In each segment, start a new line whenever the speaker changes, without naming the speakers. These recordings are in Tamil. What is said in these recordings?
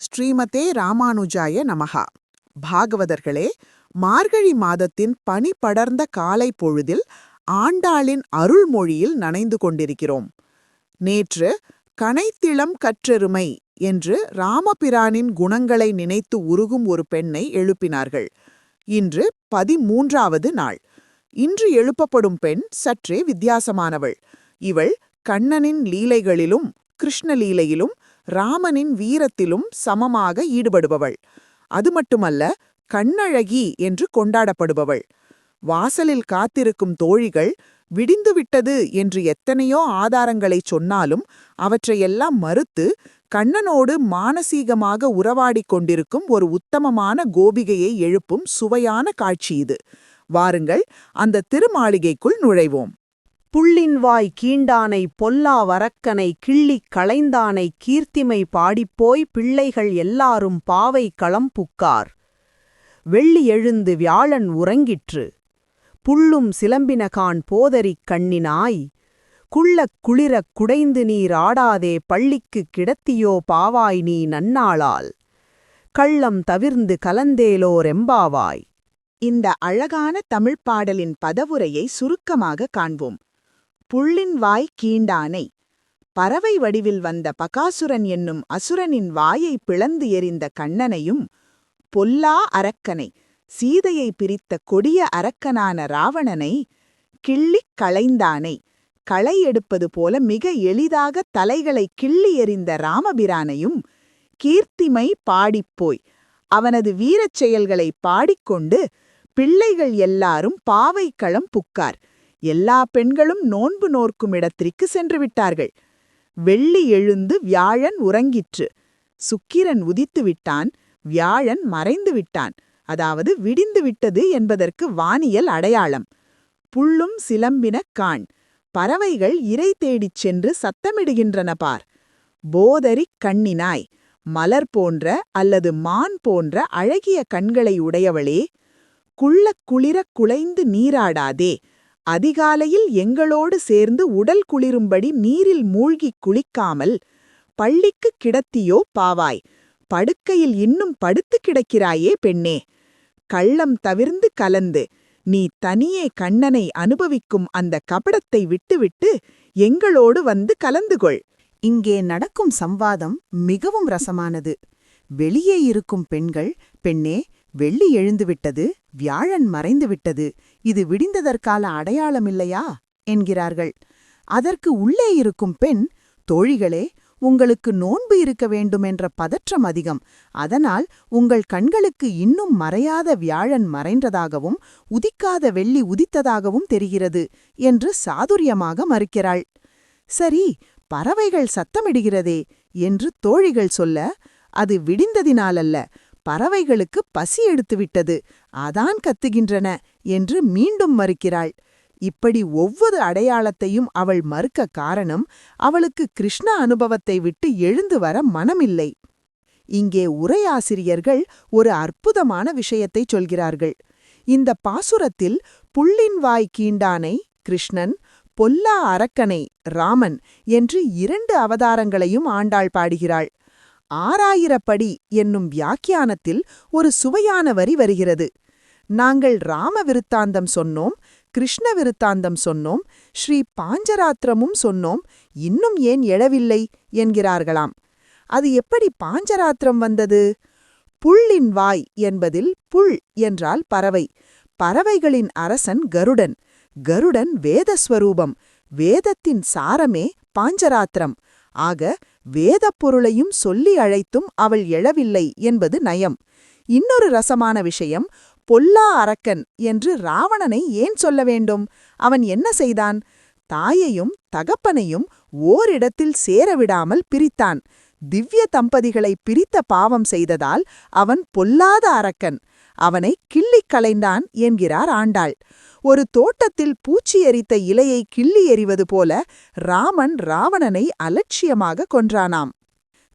ஸ்ரீமதே ராமானுஜாய நமகா பாகவதர்களே மார்கழி மாதத்தின் பனி படர்ந்த காலை பொழுதில் ஆண்டாளின் அருள்மொழியில் நனைந்து கொண்டிருக்கிறோம். நேற்று கனைத்திளம் கற்றெருமை என்று ராமபிரானின் குணங்களை நினைத்து உருகும் ஒரு பெண்ணை எழுப்பினார்கள். இன்று பதிமூன்றாவது நாள். இன்று எழுப்பப்படும் பெண் சற்றே வித்தியாசமானவள். இவள் கண்ணனின் லீலைகளிலும் கிருஷ்ணலீலையிலும் லீலையிலும் ராமனின் வீரத்திலும் சமமாக ஈடுபடுபவள். அது மட்டுமல்ல கண்ணழகி என்று கொண்டாடப்படுபவள். வாசலில் காத்திருக்கும் தோழிகள் விடிந்துவிட்டது என்று எத்தனையோ ஆதாரங்களைச் சொன்னாலும் அவற்றையெல்லாம் மறுத்து கண்ணனோடு மானசீகமாக உறவாடிக் கொண்டிருக்கும் ஒரு உத்தமமான கோபிகையை எழுப்பும் சுவையான காட்சி இது. வாருங்கள் அந்த திருமாளிகைக்குள் நுழைவோம்.
புள்ளின்வாய் கீண்டானை பொல்லா வரக்கனை கிள்ளிக் களைந்தானை கீர்த்திமை பாடிப்போய் பிள்ளைகள் எல்லாரும் பாவை களம் புக்கார். வெள்ளி எழுந்து வியாழன் உறங்கிற்று. புள்ளும் சிலம்பினகான் போதரிக் கண்ணினாய். குள்ளக் குளிரக் குடைந்து நீர் ஆடாதே பள்ளிக்குக் கிடத்தியோ பாவாய் நீ நன்னாளால். கள்ளம் தவிர்ந்து கலந்தேலோ ரெம்பாவாய்
இந்த அழகான தமிழ்ப் பாடலின் பதவுரையை சுருக்கமாக காண்போம். புள்ளின் வாய் கீண்டானை. பறவை வடிவில் வந்த பகாசுரன் என்னும் அசுரனின் வாயை பிளந்து எறிந்த கண்ணனையும் பொல்லா அரக்கனை சீதையை பிரித்த கொடிய அரக்கனான ராவணனை கிள்ளிக் களைந்தானை களை எடுப்பது போல மிக எளிதாக தலைகளை கிள்ளி எறிந்த ராமபிரானையும் கீர்த்திமை பாடிப்போய் அவனது வீரச் செயல்களை பாடிக்கொண்டு பிள்ளைகள் எல்லாரும் பாவைக்களம் புக்கார். எல்லா பெண்களும் நோன்பு நோர்க்கும் இடத்திற்கு சென்று விட்டார்கள். வெள்ளி எழுந்து வியாழன் உறங்கிற்று. சுக்கிரன் உதித்து விட்டான். வியாழன் மறைந்து விட்டான். அதாவது விடிந்து விட்டது என்பதற்கு வானியல் அடையாளம். புள்ளும் சிலம்பின காண். பறவைகள் இரை தேடிச் சென்று சத்தமிடுகின்றன பார். போதரிக் கண்ணினாய். மலர் போன்ற அல்லது மான் போன்ற அழகிய கண்களை உடையவளே குள்ளக் குளிரக் குலைந்து நீராடாதே. அதிகாலையில் எங்களோடு சேர்ந்து உடல் குளிரும்படி நீரில் மூழ்கிக் குளிக்காமல் பள்ளிக்குக் கிடத்தியோ பாவாய் படுக்கையில் இன்னும் படுத்து கிடக்கிறாயே பெண்ணே. கள்ளம் தவிர்ந்து கலந்து நீ தனியே கண்ணனை அனுபவிக்கும் அந்த கபடத்தை விட்டுவிட்டு எங்களோடு வந்து கலந்து கொள்
இங்கே நடக்கும் சம்வாதம் மிகவும் ரசமானது. வெளியே இருக்கும் பெண்கள் பெண்ணே வெள்ளி எழுந்துவிட்டது வியாழன் மறைந்துவிட்டது. இது விடிந்ததற்கால அடையாளமில்லையா? என்கிறார்கள். அதற்கு உள்ளே இருக்கும் பெண் தோழிகளே உங்களுக்கு நோன்பு இருக்க வேண்டுமென்ற பதற்றம் அதிகம். அதனால் உங்கள் கண்களுக்கு இன்னும் மறையாத வியாழன் மறைந்ததாகவும் உதிக்காத வெள்ளி உதித்ததாகவும் தெரிகிறது என்று சாதுரியமாக மறுக்கிறாள். சரி பறவைகள் சத்தமிடுகிறதே என்று தோழிகள் சொல்ல அது விடிந்ததினாலல்ல பறவைகளுக்கு பசி எடுத்துவிட்டது. அதான் கத்துகின்றன என்று மீண்டும் மறுக்கிறாள். இப்படி ஒவ்வொரு அடையாளத்தையும் அவள் மறுக்க காரணம் அவளுக்கு கிருஷ்ண அனுபவத்தை விட்டு எழுந்து வர மனமில்லை. இங்கே உரையாசிரியர்கள் ஒரு அற்புதமான விஷயத்தைச் சொல்கிறார்கள். இந்த பாசுரத்தில் புள்ளின் வாய் கீண்டானை கிருஷ்ணன் பொல்லா அரக்கனை ராமன் என்று இரண்டு அவதாரங்களையும் ஆண்டாள் பாடுகிறாள். ஆறாயிரப்படி என்னும் வியாக்கியானத்தில் ஒரு சுவையான வரி வருகிறது. நாங்கள் ராம விருத்தாந்தம் சொன்னோம் கிருஷ்ண விருத்தாந்தம் சொன்னோம் ஸ்ரீ பாஞ்சராத்திரமும் சொன்னோம் இன்னும் ஏன் எழவில்லை? என்கிறார்களாம். அது எப்படி பாஞ்சராத்திரம் வந்தது? புள்ளின் வாய் என்பதில் புள் என்றால் பறவை. பறவைகளின் அரசன் கருடன். கருடன் வேதஸ்வரூபம். வேதத்தின் சாரமே பாஞ்சராத்திரம். ஆக வேதப் பொருளையும் சொல்லி அழைத்தும் அவள் எழவில்லை என்பது நயம். இன்னொரு ரசமான விஷயம் பொல்லா அரக்கன் என்று ராவணனை ஏன் சொல்ல வேண்டும்? அவன் என்ன செய்தான்? தாயையும் தகப்பனையும் ஓரிடத்தில் சேரவிடாமல் பிரித்தான். திவ்ய தம்பதிகளை பிரித்த பாவம் செய்ததால் அவன் பொல்லாத அரக்கன். அவனை கிள்ளிக் கலைந்தான் என்கிறார் ஆண்டாள். ஒரு தோட்டத்தில் பூச்சி எரித்த இலையை கிள்ளி எறிவது போல ராமன் ராவணனை அலட்சியமாக கொன்றானாம்.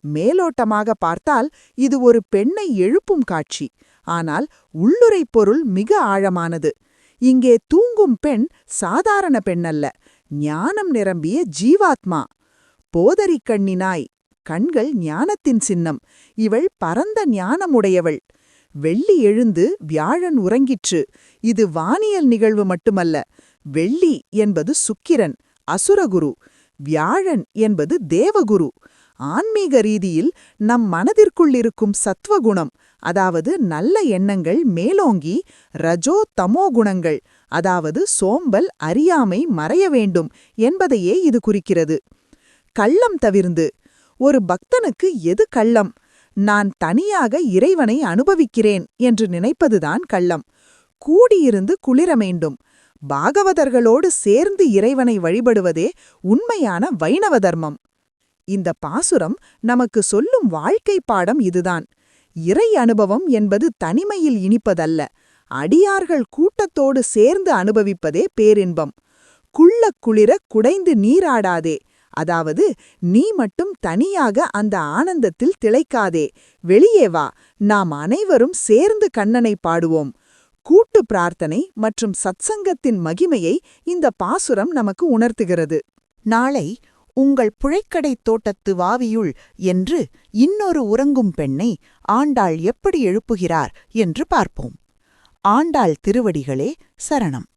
மேலோட்டமாக பார்த்தால் இது ஒரு பெண்ணை எழுப்பும் காட்சி. ஆனால் உள்ளுரை பொருள் மிக ஆழமானது. இங்கே தூங்கும் பெண் சாதாரண பெண்ணல்ல. ஞானம் நிரம்பிய ஜீவாத்மா. போதரிக் கண்ணினாய்.
கண்கள் ஞானத்தின் சின்னம். இவள் பரந்த ஞானமுடையவள். வெள்ளி எழுந்து வியாழன் உறங்கிற்று. இது வானியல் நிகழ்வு மட்டுமல்ல வெள்ளி என்பது சுக்கிரன் அசுரகுரு வியாழன் என்பது தேவகுரு. ஆன்மீக ரீதியில் நம் மனதிற்குள்ளிருக்கும் சத்வகுணம் அதாவது நல்ல எண்ணங்கள் மேலோங்கி ரஜோ தமோ குணங்கள் அதாவது சோம்பல் அறியாமை மறைய வேண்டும் என்பதையே இது குறிக்கிறது. கள்ளம் தவிர்ந்து ஒரு பக்தனுக்கு எது கள்ளம்? நான் தனியாக இறைவனை அனுபவிக்கிறேன் என்று நினைப்பதுதான் கள்ளம். கூடியிருந்து குளிர வேண்டும். பாகவதர்களோடு சேர்ந்து இறைவனை வழிபடுவதே உண்மையான வைணவ தர்மம். இந்த பாசுரம் நமக்கு சொல்லும் வாழ்க்கை பாடம் இதுதான். இறை அனுபவம் என்பது தனிமையில் இனிப்பதல்ல. அடியார்கள் கூட்டத்தோடு சேர்ந்து அனுபவிப்பதே பேரின்பம். குள்ளக் குளிர குடைந்து நீராடாதே. அதாவது நீ மட்டும் தனியாக அந்த ஆனந்தத்தில் திளைக்காதே. வெளியே வா நாம் அனைவரும் சேர்ந்து கண்ணனை பாடுவோம். கூட்டு பிரார்த்தனை மற்றும் சத்சங்கத்தின் மகிமையை இந்த பாசுரம் நமக்கு உணர்த்துகிறது.
நாளை உங்கள் புழைக்கடைத் தோட்டத்து வாவியுள் என்று இன்னொரு உறங்கும் பெண்ணை ஆண்டாள் எப்படி எழுப்புகிறார் என்று பார்ப்போம். ஆண்டாள் திருவடிகளே சரணம்.